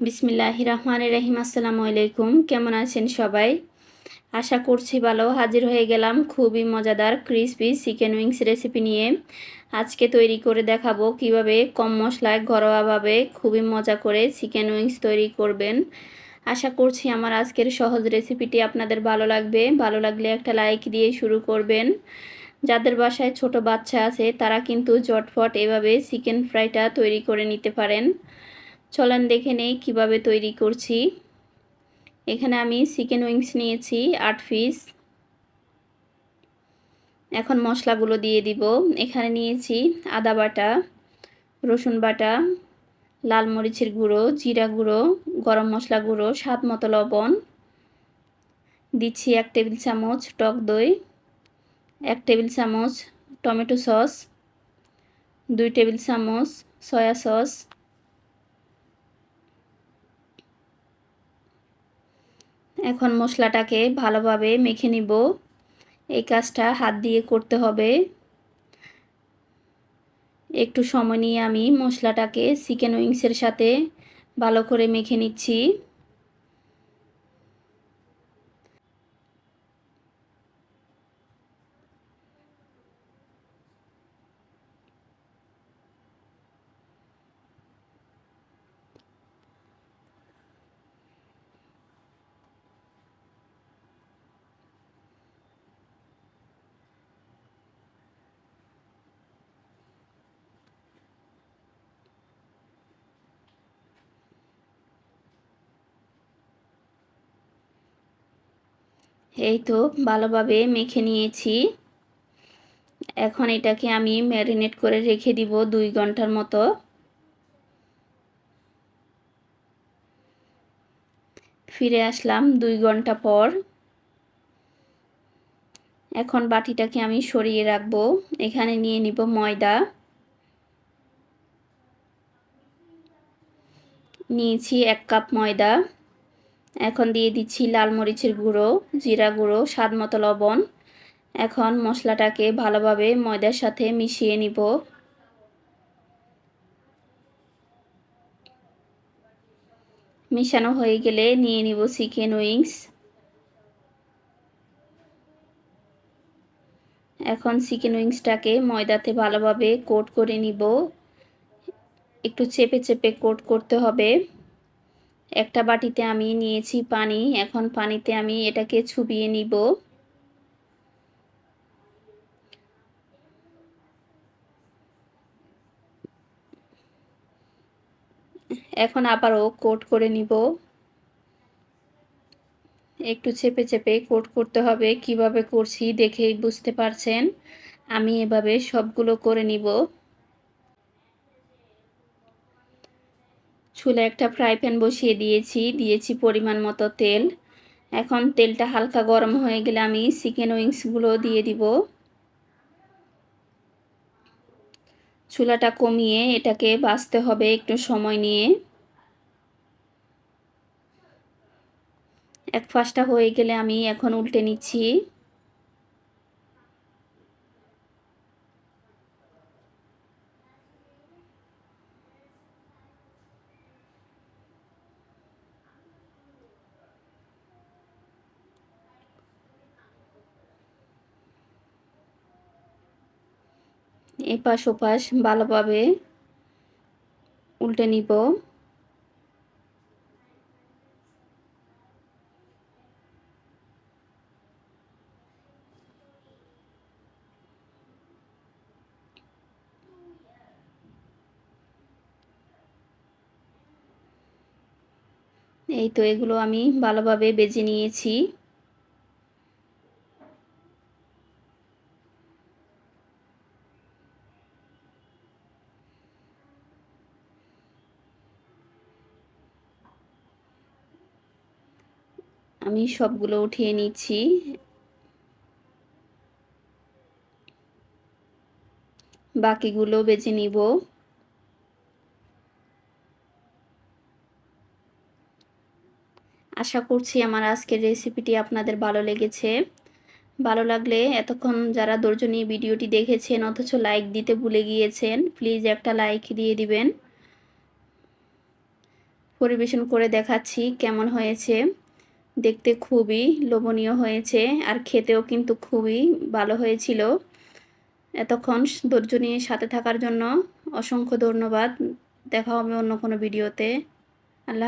বিসমিল্লাহ রহমান রহিম, আসসালামু আলাইকুম। কেমন আছেন সবাই? আশা করছি ভালো। হাজির হয়ে গেলাম খুবই মজাদার ক্রিসপি চিকেন উইংস রেসিপি নিয়ে। আজকে তৈরি করে দেখাবো কীভাবে কম মশলায় ঘরোয়াভাবে খুবই মজা করে চিকেন উইংস তৈরি করবেন। আশা করছি আমার আজকের সহজ রেসিপিটি আপনাদের ভালো লাগবে। ভালো লাগলে একটা লাইক দিয়ে শুরু করবেন। যাদের বাসায় ছোট বাচ্চা আছে, তারা কিন্তু জটফট এভাবে চিকেন ফ্রাইটা তৈরি করে নিতে পারেন। চলেন দেখে নেই কীভাবে তৈরি করছি। এখানে আমি চিকেন উইংস নিয়েছি, আট পিস এখন মশলাগুলো দিয়ে দিব। এখানে নিয়েছি আদা বাটা, রসুন বাটা, লাল মরিচের গুঁড়ো, জিরা গুঁড়ো, গরম মশলা গুঁড়ো, স্বাদ মতো লবণ। দিচ্ছি এক টেবিল চামচ টক দই, এক টেবিল চামচ টমেটো সস, দুই টেবিল চামচ সয়া সস। এখন মশলাটাকে ভালোভাবে মেখে নিব। এই কাজটা হাত দিয়ে করতে হবে। একটু সময় নিয়ে আমি মশলাটাকে চিকেন উইংসের সাথে ভালো করে মেখে নিচ্ছি। এই তো ভালোভাবে মেখে নিয়েছি। এখন এটাকে আমি ম্যারিনেট করে রেখে দিব দুই ঘণ্টার মতো। ফিরে আসলাম দুই ঘণ্টা পর। এখন বাটিটাকে আমি সরিয়ে রাখব। এখানে নিয়ে নিব ময়দা। নিয়েছি এক কাপ ময়দা। এখন দিয়ে দিচ্ছি লাল মরিচের গুঁড়ো, জিরা গুঁড়ো, স্বাদ মতো লবণ। এখন মশলাটাকে ভালোভাবে ময়দার সাথে মিশিয়ে নিব। মিশানো হয়ে গেলে নিয়ে নিব চিকেন উইংস। এখন চিকেন উইংসটাকে ময়দাতে ভালোভাবে কোট করে নিব। একটু চেপে চেপে কোট করতে হবে। একটা বাটিতে আমি নিয়েছি পানি, এখন পানিতে আমি এটাকে ছুবিয়ে নিব। এখন আবারও কোট করে নিব। একটু চেপে চেপে কোট করতে হবে, কীভাবে করছি দেখেই বুঝতে পারছেন? আমি এভাবে সবগুলো করে নিব। চুলে একটা ফ্রাই প্যান বসিয়ে দিয়েছি দিয়েছি পরিমাণ মতো তেল। এখন তেলটা হালকা গরম হয়ে গেলে আমি চিকেন উইংসগুলো দিয়ে দিব। চুলাটা কমিয়ে এটাকে বাছতে হবে একটু সময় নিয়ে। এক ফাঁসটা হয়ে গেলে আমি এখন উল্টে নিচ্ছি। এপাশ ওপাশ ভালোভাবে উল্টে নিব। এই তো এগুলো আমি ভালোভাবে বেজে নিয়েছি। আমি সবগুলো উঠিয়ে নিচ্ছি। বাকিগুলো বেছে নিব। আশা করছি আমার আজকের রেসিপিটি আপনাদের ভালো লেগেছে। ভালো লাগলে এতক্ষণ যারা নিয়ে ভিডিওটি দেখেছেন, অথচ লাইক দিতে ভুলে গিয়েছেন, প্লিজ একটা লাইক দিয়ে দিবেন। পরিবেশন করে দেখাচ্ছি কেমন হয়েছে। দেখতে খুবই লোভনীয় হয়েছে আর খেতেও কিন্তু খুবই ভালো হয়েছিল। এতক্ষণ ধৈর্য নিয়ে সাথে থাকার জন্য অসংখ্য ধন্যবাদ। দেখা হবে অন্য কোনো ভিডিওতে। আল্লাহ